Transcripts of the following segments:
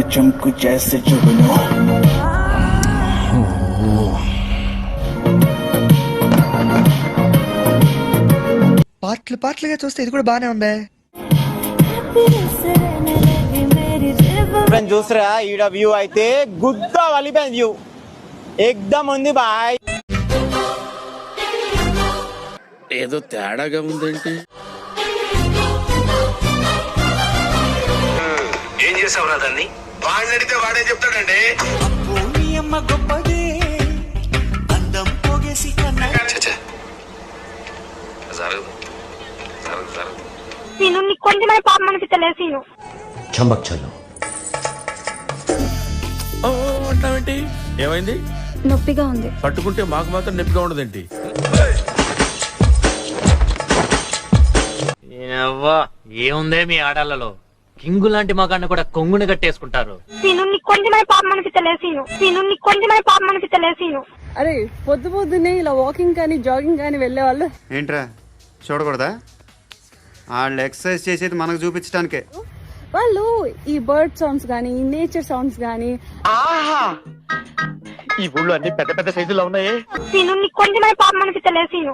चमक जैसे जुगनू పార్ట్లు పార్ట్లుగా చూస్తే ఇది కూడా బానే ఉందే ఫ్రెండ్ చూసారా ఈడ వ్యూ అయితే గుద్ద వలిపోయింది వ్యూ ఎక్దమ్ ఉంది బాయ్ ఏదో తేడాగా ఉందేంటి ఏం చేసావురా దాన్ని వాడిని అడిగితే వాడే చెప్తాడండి? సీను నీకు పాపం సీను అంటావేంటి? ఏమైంది? నొప్పిగా ఉంది. పట్టుకుంటే మాకు మాత్రం నొప్పిగా ఉండదేంటి? ఏవ్వా, ఏముందే మీ ఆడాలలో కింగు లాంటి మగాన్ని కూడా కొంగుని కట్టేసుకుంటారు. సీను నీకు కొంచెమే పాపం అనిపించలేదు సీను. సీను నీకు కొంచెమే పాపం సీను. అరే పొద్దు పొద్దున్నే ఇలా వాకింగ్ కానీ జాగింగ్ కానీ వెళ్ళే వాళ్ళు ఏంట్రా చూడకూడదా? వాళ్ళు ఎక్సర్సైజ్ చేసేది మనకు చూపించడానికే వాళ్ళు ఈ బర్డ్ సౌండ్స్ కానీ నేచర్ సౌండ్స్ కానీ ఈ ఊళ్ళో అన్ని పెద్ద పెద్ద సైజులో ఉన్నాయే. సీను నీకు కొంచెమే పాపం అనిపించలేదు సీను.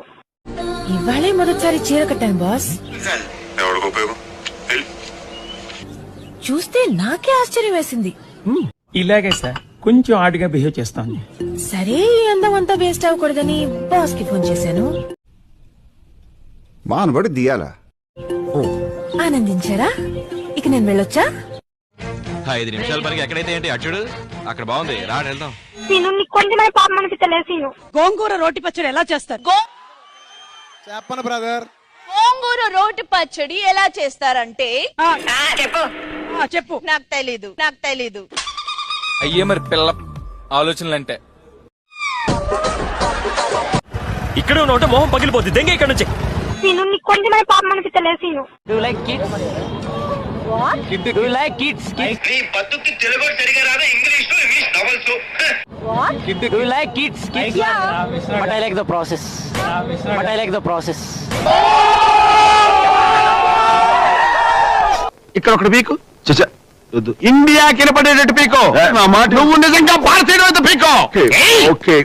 ఇవాళే మొదటిసారి చీర కట్టాను బాస్ ఎవడికి ఉపయోగం. చూస్తే నాకే ఆశ్చర్యం వేసింది. ఇలాగే సార్. కొంచెం ఆడిగా బిహేవ్ చేస్తాను. సరే ఈ అందం అంతా వేస్ట్ అవ్వకూడదని బాస్కి ఫోన్ చేశాను. మానబడి దియాలా. ఆనందించారా? ఇక నేను వెళ్ళొచ్చా? ఐదు నిమిషాల పనికి ఎక్కడైతే ఏంటి? అచ్చుడు అక్కడ బాగుంది. రా వెళ్దాం. నీకు కొంచెమే పాపం గోంగూర రోటి పచ్చడి ఎలా చేస్తారు? చెప్పను బ్రదర్. గోంగూర రోటి పచ్చడి ఎలా చేస్తారంటే చెప్పు. చెప్పు. నాకు తెలీదు నాకు తెలీదు. అయ్యే మరి పిల్ల ఆలోచనలు అంటే ఇక్కడ ఉన్న మొహం పగిలిపోద్ది. దెంగ ఇక్కడ నుంచి. సీను నీకు కొంచెమే పాపం అనిపించలేదు Seenu do like kids do like kids నీ బతుక్కి తెలుగు సరిగా రాదా English English novels do like kids but I like the process but I like the process ఇక్కడ ఒకటి పీకు ఇండియా కినపడేటట్టు పీకో. నువ్వు నిజంగా భారతీయుడు పీకో. ఓకే.